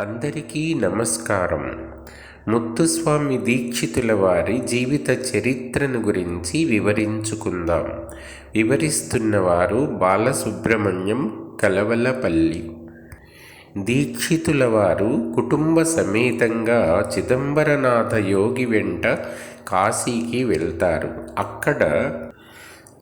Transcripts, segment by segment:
అందరికీ నమస్కారం. ముత్తుస్వామి దీక్షితుల వారి జీవిత చరిత్రను గురించి వివరించుకుందాం. వివరిస్తున్నవారు బాలసుబ్రహ్మణ్యం కలవలపల్లి. దీక్షితుల వారు కుటుంబ సమేతంగా చిదంబరనాథ యోగి వెంట కాశీకి వెళ్తారు. అక్కడ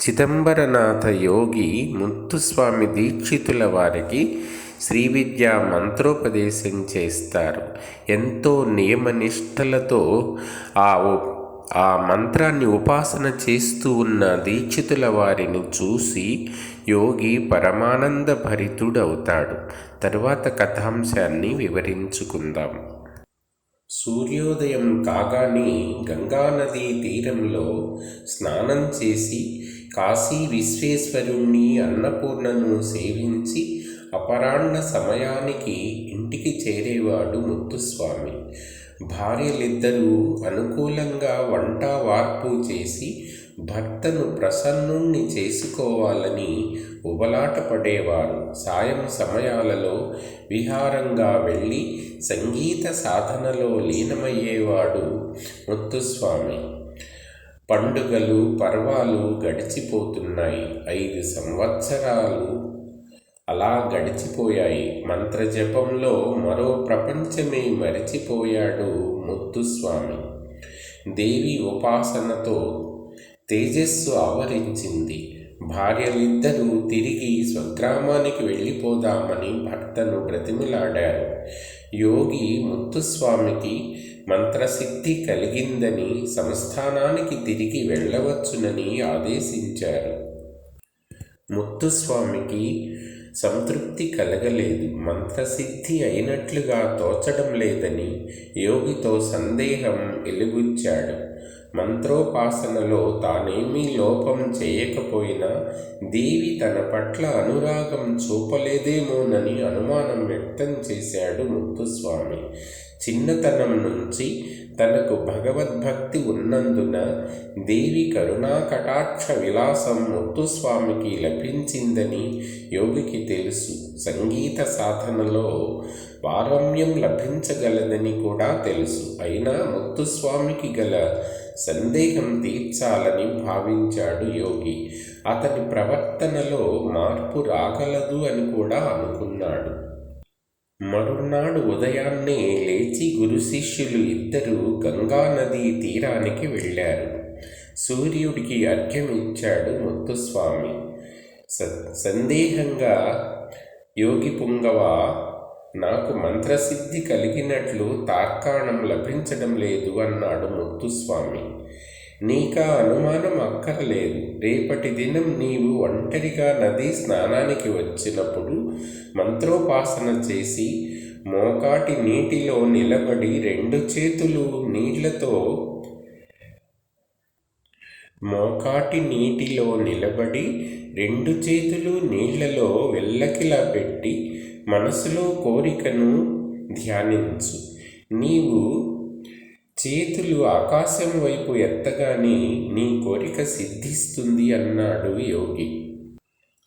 చిదంబరనాథ యోగి ముత్తుస్వామి దీక్షితుల వారికి శ్రీ విద్య మంత్రోపదేశం చేస్తారు. ఎంతో నియమనిష్టలతో ఆ ఆ మంత్రాన్ని ఉపాసన చేస్తూ ఉన్న దీక్షితుల వారిని చూసి యోగి పరమానంద భరితుడవుతాడు. తరువాత కథాంశాన్ని వివరించుకుందాం. సూర్యోదయం కాగానే గంగానదీ తీరంలో స్నానం చేసి కాశీ విశ్వేశ్వరుణ్ణి అన్నపూర్ణను సేవించి అపరాహ్న సమయానికి ఇంటికి చేరేవాడు ముత్తుస్వామి. భార్యలిద్దరూ అనుకూలంగా వంట వార్పు చేసి భర్తను ప్రసన్నుణ్ణి చేసుకోవాలని ఉబలాట పడేవారు. సాయం సమయాలలో విహారంగా వెళ్ళి సంగీత సాధనలో లీనమయ్యేవాడు ముత్తుస్వామి. పండుగలు పర్వాలు గడిచిపోతున్నాయి. ఐదు సంవత్సరాలు అలా గడిచిపోయాయి. మంత్రజపంలో మరో ప్రపంచమే మరిచిపోయాడు ముత్తుస్వామి దేవి ఉపాసనతో తేజస్సు ఆవరించింది. భార్యలిద్దరూ తిరిగి స్వగ్రామానికి వెళ్ళిపోదామని భర్తను బ్రతిమిలాడారు. యోగి ముత్తుస్వామికి మంత్రసిద్ధి కలిగిందని సంస్థానానికి తిరిగి వెళ్ళవచ్చునని ఆదేశించారు. ముత్తుస్వామికి సంతృప్తి కలగలేదు. మంత్రసిద్ధి అయినట్లుగా తోచడం లేదని యోగితో సందేహం వెలుగుచ్చాడు మంత్రోపాసనలో తానేమీ లోపం చేయకపోయినా దేవి తన పట్ల అనురాగం చూపలేదేమోనని అనుమానం వ్యక్తం చేశాడు ముత్తుస్వామి. చిన్నతనం నుంచి తనకు భగవద్భక్తి ఉన్నందున దేవి కరుణా కటాక్ష విలాసం ముత్తుస్వామికి లభించిందని యోగికి తెలుసు. సంగీత సాధనలో పారమ్యం లభించగలదని కూడా తెలుసు. అయినా ముత్తుస్వామికి గల సందేహం తీర్చాలని భావించాడు యోగి. అతని ప్రవర్తనలో మార్పు రాగలదు అని కూడా అనుకున్నాడు. మరునాడు ఉదయాన్నే లేచి గురు శిష్యులు ఇద్దరూ గంగా నదీ తీరానికి వెళ్ళారు. సూర్యుడికి అర్ఘ్యం ఇచ్చాడు ముత్తుస్వామి. స సందేహంగా యోగి పుంగవ నాకు మంత్రసిద్ధి కలిగినట్లు తార్కాణం లభించడం లేదు అన్నాడు ముత్తుస్వామి. నీకా అనుమానం అక్కరలేదు. రేపటి దినం నీవు ఒంటరిగా నదీ స్నానానికి వచ్చినప్పుడు మంత్రోపాసన చేసి మోకాటి నీటిలో నిలబడి రెండు చేతులు నీళ్ళతో మోకాటి నీటిలో నిలబడి రెండు చేతులు నీళ్ళలో వెల్లకిలా పెట్టి మనసులో కోరికను ధ్యానించు. నీవు చేతులు ఆకాశం వైపు ఎత్తగానే నీ కోరిక సిద్ధిస్తుంది అన్నాడు యోగి.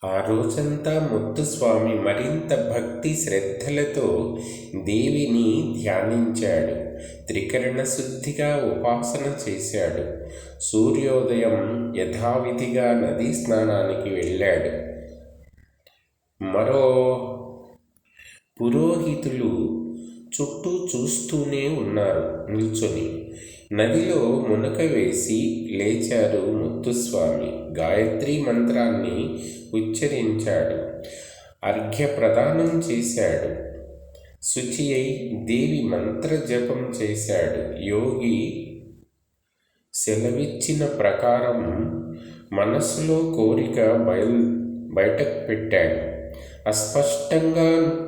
ఆ రోజంతా ముత్తుస్వామి మరింత భక్తి శ్రద్ధలతో దేవిని ధ్యానించాడు. త్రికరణ శుద్ధిగా ఉపాసన చేశాడు. సూర్యోదయం యథావిధిగా నదీ స్నానానికి వెళ్ళాడు. మరో పురోహితులు చుట్టూ చూస్తూనే ఉన్నారు నిల్చొని. నదిలో మునక వేసి లేచారు ముత్తుస్వామి. గాయత్రి మంత్రాన్ని ఉచ్చరించాడు. అర్ఘ్య ప్రదానం చేశాడు. శుచి అయి దేవి మంత్ర జపం చేశాడు. యోగి సెలవిచ్చిన ప్రకారం మనసులో కోరిక బయలు బయటకు పెట్టాడు. అస్పష్టంగా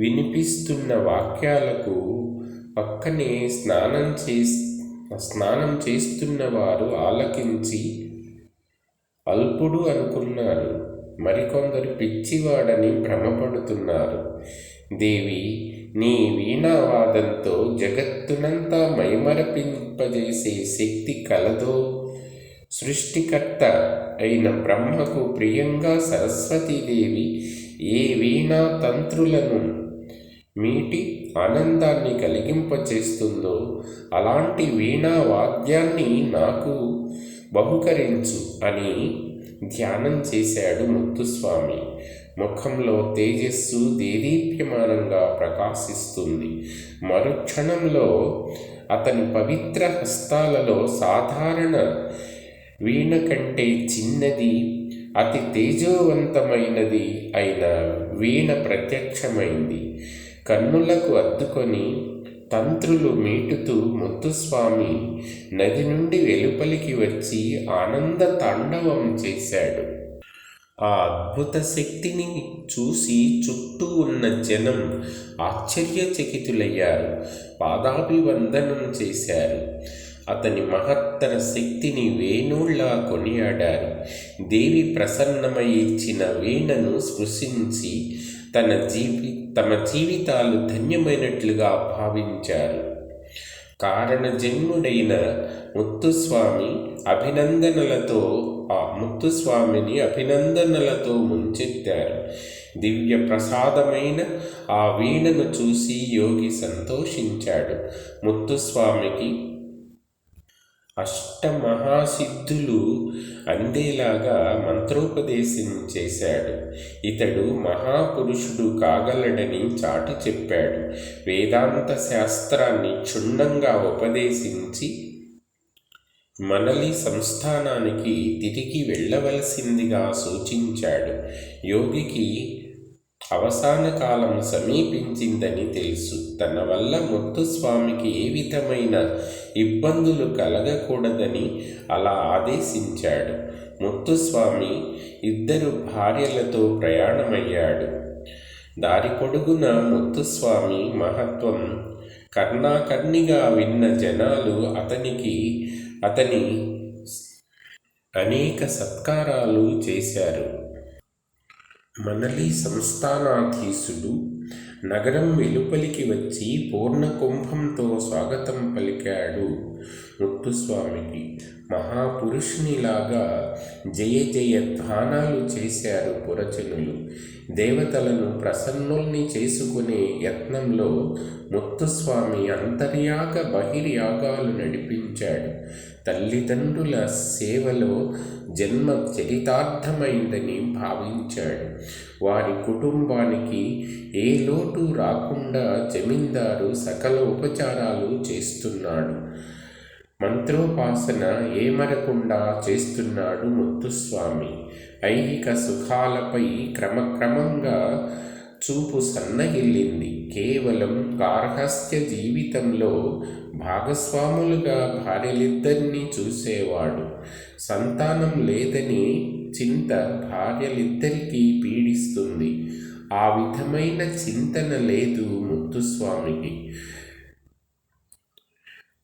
వినిపిస్తున్న వాక్యాలకు పక్కనే స్నానం చే స్నానం చేస్తున్న వారు ఆలకించి అల్పుడు అనుకున్నారు. మరికొందరు పిచ్చివాడని భ్రమపడుతున్నారు. దేవి నీ వీణావాదంతో జగత్తునంతా మైమరపింపజేసే శక్తి కలదో? సృష్టికర్త అయిన బ్రహ్మకు ప్రియంగా సరస్వతీదేవి ఏ వీణా తంత్రులను మీటి ఆనందాన్ని కలిగింపచేస్తుందో అలాంటి వీణా వాద్యాన్ని నాకు బహుకరించు అని ధ్యానం చేశాడు ముత్తుస్వామి. ముఖంలో తేజస్సు దేదీప్యమానంగా ప్రకాశిస్తుంది. మరుక్షణంలో అతని పవిత్ర హస్తాలలో సాధారణ వీణ కంటే చిన్నది అతి తేజోవంతమైనది అయిన వీణ ప్రత్యక్షమైంది. కన్నులకు అద్దుకొని తంత్రులు మీటుతూ ముత్తుస్వామి నది నుండి వెలుపలికి వచ్చి ఆనంద తాండవం చేశాడు. ఆ అద్భుత శక్తిని చూసి చుట్టూ ఉన్న జనం ఆశ్చర్యచకితులయ్యారు. పాదాభివందనం చేశారు. అతని మహత్తర శక్తిని వేణుళ్ళా కొనియాడారు. దేవి ప్రసన్నమై ఇచ్చిన వీణను స్పృశించి తన జీవి తమ జీవితాలు ధన్యమైనట్లుగా భావించారు. కారణ జన్ముడైన ముత్తుస్వామి అభినందనలతో ఆ ముత్తుస్వామిని అభినందనలతో ముంచెత్తారు. దివ్య ప్రసాదమైన ఆ వీణను చూసి యోగి సంతోషించాడు. ముత్తుస్వామికి అష్టమహాసిద్ధులు అందేలాగా మంత్రోపదేశం చేశాడు. ఇతడు మహాపురుషుడు కాగలడని చాటి చెప్పాడు. వేదాంత శాస్త్రాన్ని క్షుణ్ణంగా ఉపదేశించి మనలి సంస్థానానికి తిరిగి వెళ్ళవలసిందిగా సూచించాడు. యోగికి అవసాన కాలం సమీపించిందని తెలుసు. తన వల్ల ముత్తుస్వామికి ఏ విధమైన ఇబ్బందులు కలగకూడదని అలా ఆదేశించాడు. ముత్తుస్వామి ఇద్దరు భార్యలతో ప్రయాణమయ్యాడు. దారి పొడుగున ముత్తుస్వామి మహత్వం కర్ణాకర్ణిగా విన్న జనాలు అతనికి అతని అనేక సత్కారాలు చేశారు. మనలి సంస్థానాధీశుడు నగరం వెలుపలికి వచ్చి పూర్ణ కుంభంతో స్వాగతం పలికాడు ముత్తుస్వామికి మహాపురుషునిలాగా జయ జయ ధ్వానాలు చేశారు పురజనులు. దేవతలను ప్రసన్నుల్ని చేసుకునే యత్నంలో ముత్తుస్వామి అంతర్యాగ బహిర్యాగాలు నడిపించాడు. తల్లిదండ్రుల సేవలో జన్మ చరితార్థమైందని భావించాడు. వారి కుటుంబానికి ఏ లోటు రాకుండా జమీందారు సకల ఉపచారాలు చేస్తున్నాడు. మంత్రోపాసన ఏమరకుండా చేస్తున్నాడు ముత్తుస్వామి. ఐహిక సుఖాలపై క్రమక్రమంగా చూపు సన్నగిల్లింది. కేవలం గార్హస్థ్య జీవితంలో భాగస్వాములుగా భార్యలిద్దరినీ చూసేవాడు. సంతానం లేదని చింత భార్యలిద్దరికీ పీడిస్తుంది. ఆ విధమైన చింతన లేదు ముత్తుస్వామికి.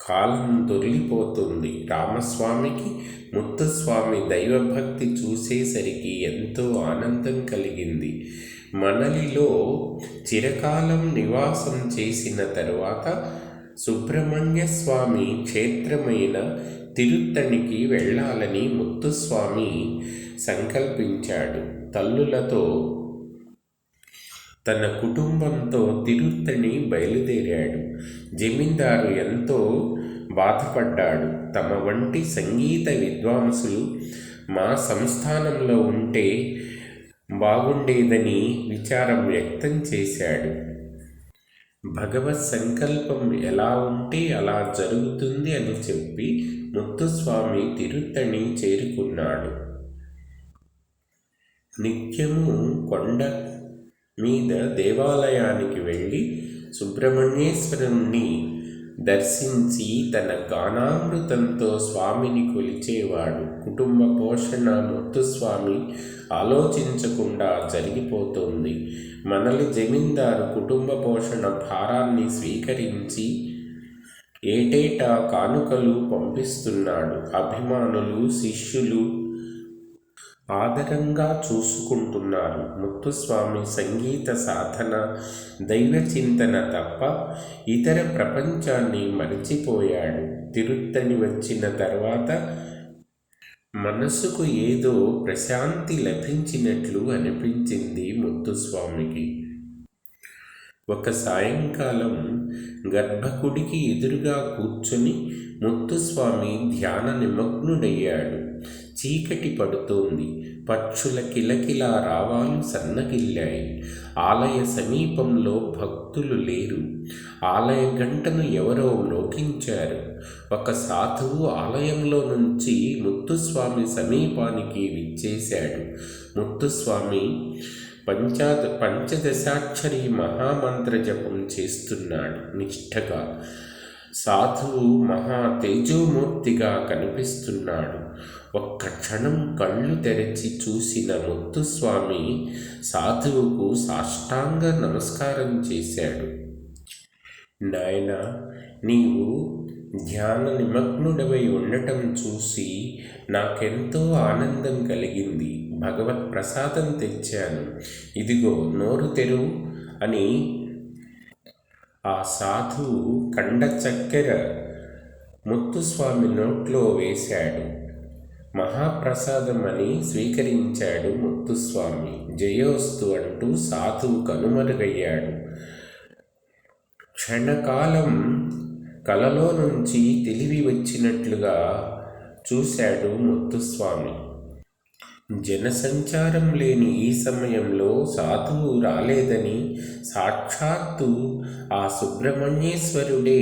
కాలం దొర్లిపోతుంది రామస్వామికి ముత్తుస్వామి దైవభక్తి చూసేసరికి ఎంతో ఆనందం కలిగింది. మనలిలో చిరకాలం నివాసం చేసిన తరువాత సుబ్రహ్మణ్య స్వామి క్షేత్రమైన తిరుత్తణికి వెళ్ళాలని ముత్తుస్వామి సంకల్పించాడు. తల్లులతో తన కుటుంబంతో తిరుత్తణి బయలుదేరాడు. జమీందారు ఎంతో బాధపడ్డాడు. తమ వంటి సంగీత విద్వాంసులు మా సంస్థానంలో ఉంటే బాగుండేదని విచారం వ్యక్తం చేశాడు. భగవత్ సంకల్పం ఎలా ఉంటే అలా జరుగుతుంది అని చెప్పి ముత్తుస్వామి తిరుత్తణి చేరుకున్నాడు. నిత్యము కొండ మీద దేవాలయానికి వెళ్ళి సుబ్రహ్మణ్యేశ్వరుణ్ణి దర్శించి తన గానామృతంతో స్వామిని కొలిచేవాడు. కుటుంబ పోషణ ముత్తుస్వామి ఆలోచించకుండా జరిగిపోతుంది. మనలి జమీందారు కుటుంబ పోషణ భారాన్ని స్వీకరించి ఏటేటా కానుకలు పంపిస్తున్నాడు. అభిమానులు శిష్యులు ఆదరంగా చూసుకుంటున్నారు ముత్తుస్వామి సంగీత సాధన దైవ చింతన తప్ప ఇతర ప్రపంచాన్ని మరిచిపోయాడు. తిరుత్తని వచ్చిన తర్వాత మనసుకు ఏదో ప్రశాంతి లభించినట్లు అనిపించింది ముత్తుస్వామికి. ఒక సాయంకాలం గర్భకుడికి ఎదురుగా కూర్చొని ముత్తుస్వామి ధ్యాన నిమగ్నుడయ్యాడు. చీకటి పడుతోంది. పక్షుల కిలకిల రావాలు సన్నగిల్లాయి. ఆలయ సమీపంలో భక్తులు లేరు. ఆలయ గంటను ఎవరో మ్రోకించారు ఒక సాధువు ఆలయంలో నుంచి ముత్తుస్వామి సమీపానికి విచ్చేశాడు. ముత్తుస్వామి పంచా పంచదశాక్షరి మహామంత్ర జపం చేస్తున్నాడు నిష్ఠగా. సాధువు మహా తేజోమూర్తిగా కనిపిస్తున్నాడు. ఒక్క క్షణం కళ్ళు తెరిచి చూసిన ముత్తుస్వామి సాధువుకు సాష్టాంగ నమస్కారం చేశాడు. నాయన నీవు ధ్యాన నిమగ్నుడవై ఉండటం చూసి నాకెంతో ఆనందం కలిగింది. భగవత్ ప్రసాదం తెచ్చాను. ఇదిగో నోరు తెరువు అని ఆ సాధువు కండ చక్కెర ముత్తుస్వామి నోట్లో వేశాడు. మహాప్రసాదం అని స్వీకరించాడు ముత్తుస్వామి. జయోస్తు అంటూ సాధువు కనుమరుగయ్యాడు. క్షణకాలం కలలో నుంచి తెలివి వచ్చినట్లుగా చూశాడు ముత్తుస్వామి. జనసంచారం లేని ఈ సమయంలో సాధువు రాలేదని సాక్షాత్తు ఆ సుబ్రహ్మణ్యేశ్వరుడే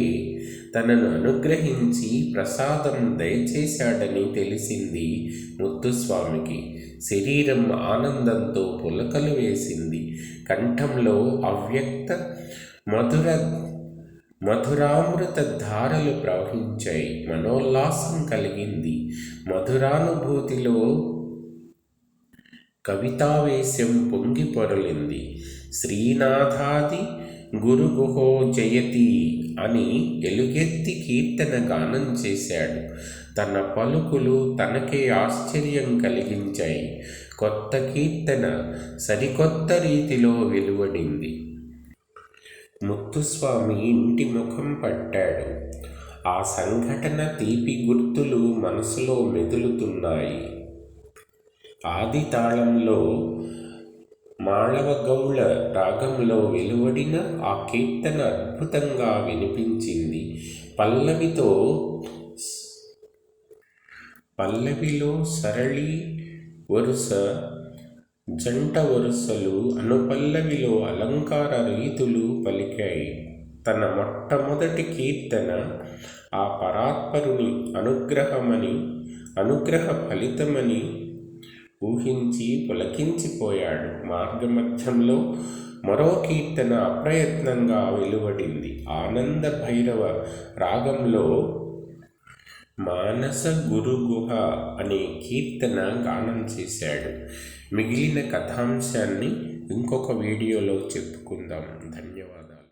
తనను అనుగ్రహించి ప్రసాదం దయచేశాడని తెలిసింది ముత్తుస్వామికి. శరీరం ఆనందంతో పులకలు వేసింది. కంఠంలో అవ్యక్త మధుర మధురామృత ధారలు ప్రవహించాయి. మనోల్లాసం కలిగింది. మధురానుభూతిలో కవితావేశం పొంగి పొరలింది. శ్రీనాథాది గురుగుహో జయతి అని ఎలుగెత్తి కీర్తన గానం చేశాడు. తన పలుకులు తనకే ఆశ్చర్యం కలిగించాయి. కొత్త కీర్తన సరికొత్త రీతిలో వెలువడింది. ముత్తుస్వామి ఇంటి ముఖం పట్టాడు. ఆ సంఘటన తీపి గుర్తులు మనసులో మెదులుతున్నాయి. ఆది తాళంలో మాళవగౌళ రాగంలో వెలువడిన ఆ కీర్తన అద్భుతంగా వినిపించింది. పల్లవితో పల్లవిలో సరళి వరుస జంట వరుసలు అనుపల్లవిలో అలంకార రీతులు పలికాయి. తన మొట్టమొదటి కీర్తన ఆ పరాత్పరుని అనుగ్రహమని అనుగ్రహ ఫలితమని ఊహించి పులకించిపోయాడు. మార్గమధ్యంలో మరో కీర్తన అప్రయత్నంగా వెలువడింది. ఆనంద భైరవ రాగంలో మానస గురుగుహ అనే కీర్తన గానం చేశాడు. మిగిలిన కథాంశాన్ని ఇంకొక వీడియోలో చెప్పుకుందాం. ధన్యవాదాలు.